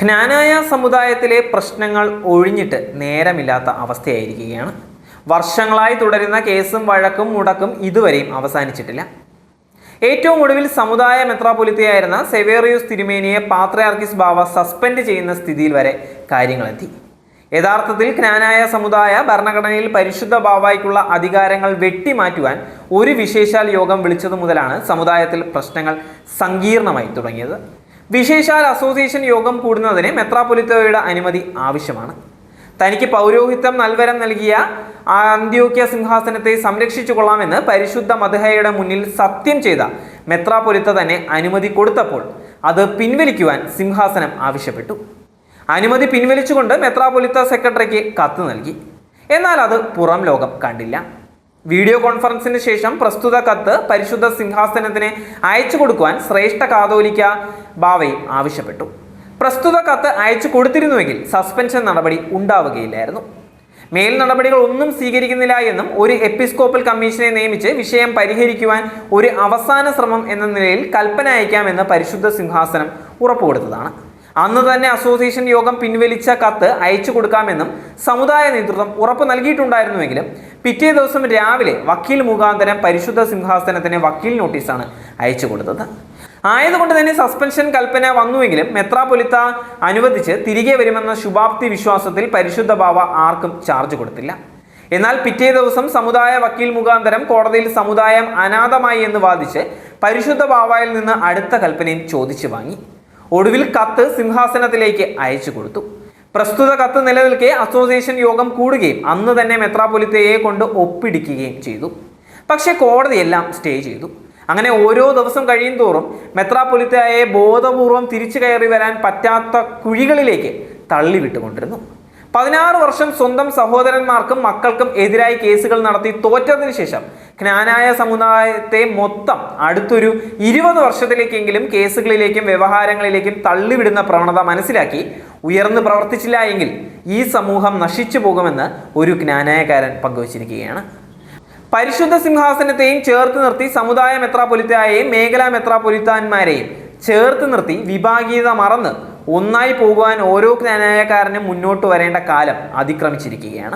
ജ്ഞാനായ സമുദായത്തിലെ പ്രശ്നങ്ങൾ ഒഴിഞ്ഞിട്ട് നേരമില്ലാത്ത അവസ്ഥയായിരിക്കുകയാണ്. വർഷങ്ങളായി തുടരുന്ന കേസും വഴക്കും മുടക്കും ഇതുവരെയും അവസാനിച്ചിട്ടില്ല. ഏറ്റവും ഒടുവിൽ സമുദായ മെത്രാപൊലിത്തയായിരുന്ന സെവേറിയൂസ് തിരുമേനിയെ പാത്രയാർക്കിസ് ബാവ സസ്പെൻഡ് ചെയ്യുന്ന സ്ഥിതിയിൽ വരെ കാര്യങ്ങളെത്തി. യഥാർത്ഥത്തിൽ ജ്ഞാനായ സമുദായ ഭരണഘടനയിൽ പരിശുദ്ധ ബാവായ്ക്കുള്ള അധികാരങ്ങൾ വെട്ടിമാറ്റുവാൻ ഒരു വിശേഷാൽ യോഗം വിളിച്ചതു മുതലാണ് സമുദായത്തിൽ പ്രശ്നങ്ങൾ സങ്കീർണമായി തുടങ്ങിയത്. വിശേഷാൽ അസോസിയേഷൻ യോഗം കൂടുന്നതിന് മെത്രാപൊലിത്തയുടെ അനുമതി ആവശ്യമാണ്. തനിക്ക് പൗരോഹിത്യം നൽവരം നൽകിയ അന്ത്യോക്യ സിംഹാസനത്തെ സംരക്ഷിച്ചു കൊള്ളാമെന്ന് പരിശുദ്ധ മധുഹയുടെ മുന്നിൽ സത്യം ചെയ്ത മെത്രാപൊലിത്ത തന്നെ അനുമതി കൊടുത്തപ്പോൾ അത് പിൻവലിക്കുവാൻ സിംഹാസനം ആവശ്യപ്പെട്ടു. അനുമതി പിൻവലിച്ചുകൊണ്ട് മെത്രാപൊലിത്ത സെക്രട്ടറിക്ക് കത്ത് നൽകി. എന്നാൽ അത് പുറം ലോകം കണ്ടില്ല. വീഡിയോ കോൺഫറൻസിന് ശേഷം പ്രസ്തുത കത്ത് പരിശുദ്ധ സിംഹാസനത്തിന് അയച്ചു കൊടുക്കുവാൻ ശ്രേഷ്ഠ കാതോലിക്ക ബാവയും ആവശ്യപ്പെട്ടു. പ്രസ്തുത കത്ത് അയച്ചു കൊടുത്തിരുന്നുവെങ്കിൽ സസ്പെൻഷൻ നടപടി ഉണ്ടാവുകയില്ലായിരുന്നു. മേൽ നടപടികൾ ഒന്നും സ്വീകരിക്കുന്നില്ല എന്നും ഒരു എപ്പിസ്കോപ്പൽ കമ്മീഷനെ നിയമിച്ച് വിഷയം പരിഹരിക്കുവാൻ ഒരു അവസാന ശ്രമം എന്ന നിലയിൽ കൽപ്പന അയക്കാമെന്ന് പരിശുദ്ധ സിംഹാസനം ഉറപ്പുകൊടുത്തതാണ്. അന്ന് തന്നെ അസോസിയേഷൻ യോഗം പിൻവലിച്ച കത്ത് അയച്ചു കൊടുക്കാമെന്നും സമുദായ നേതൃത്വം ഉറപ്പ് നൽകിയിട്ടുണ്ടായിരുന്നുവെങ്കിലും പിറ്റേ ദിവസം രാവിലെ വക്കീൽ മുഖാന്തരം പരിശുദ്ധ സിംഹാസനത്തിന് വക്കീൽ നോട്ടീസാണ് അയച്ചു കൊടുത്തത്. ആയതുകൊണ്ട് തന്നെ സസ്പെൻഷൻ കൽപ്പന വന്നുവെങ്കിലും മെത്രാപൊലിത്ത അനുവദിച്ച് തിരികെ വരുമെന്ന ശുഭാപ്തി വിശ്വാസത്തിൽ പരിശുദ്ധ ബാവ ആർക്കും ചാർജ് കൊടുത്തില്ല. എന്നാൽ പിറ്റേ ദിവസം സമുദായ വക്കീൽ മുഖാന്തരം കോടതിയിൽ സമുദായം അനാഥമായി എന്ന് വാദിച്ച് പരിശുദ്ധ ബാവായിൽ നിന്ന് അടുത്ത കൽപ്പനയും ചോദിച്ചു വാങ്ങി. ഒടുവിൽ കത്ത് സിംഹാസനത്തിലേക്ക് അയച്ചു കൊടുത്തു. പ്രസ്തുത കത്ത് നിലനിൽക്കെ അസോസിയേഷൻ യോഗം കൂടുകയും അന്ന് തന്നെ മെത്രാപൊലിത്തയെ കൊണ്ട് ഒപ്പിടിക്കുകയും ചെയ്തു. പക്ഷേ കോടതിയെല്ലാം സ്റ്റേ ചെയ്തു. അങ്ങനെ ഓരോ ദിവസം കഴിയും തോറും മെത്രാപൊലിത്തയെ ബോധപൂർവം തിരിച്ചു കയറി വരാൻ പറ്റാത്ത കുഴികളിലേക്ക് തള്ളിവിട്ടുകൊണ്ടിരുന്നു. പതിനാറ് വർഷം സ്വന്തം സഹോദരന്മാർക്കും മക്കൾക്കും എതിരായി കേസുകൾ നടത്തി തോറ്റതിനു ശേഷം ജ്ഞാനായ സമുദായത്തെ മൊത്തം അടുത്തൊരു ഇരുപത് വർഷത്തിലേക്കെങ്കിലും കേസുകളിലേക്കും വ്യവഹാരങ്ങളിലേക്കും തള്ളിവിടുന്ന പ്രവണത മനസ്സിലാക്കി ഉയർന്നു പ്രവർത്തിച്ചില്ല എങ്കിൽ ഈ സമൂഹം നശിച്ചു പോകുമെന്ന് ഒരു ജ്ഞാനായക്കാരൻ പങ്കുവച്ചിരിക്കുകയാണ്. പരിശുദ്ധ സിംഹാസനത്തെയും ചേർത്ത് നിർത്തി സമുദായ മെത്രാപൊലിത്തായെയും മേഖലാ മെത്രാപൊലിത്താന്മാരെയും ചേർത്ത് നിർത്തി വിഭാഗീയത മറന്ന് ഒന്നായി പോകുവാൻ ഓരോ ജ്ഞാനായക്കാരനും മുന്നോട്ട് വരേണ്ട കാലം അതിക്രമിച്ചിരിക്കുകയാണ്.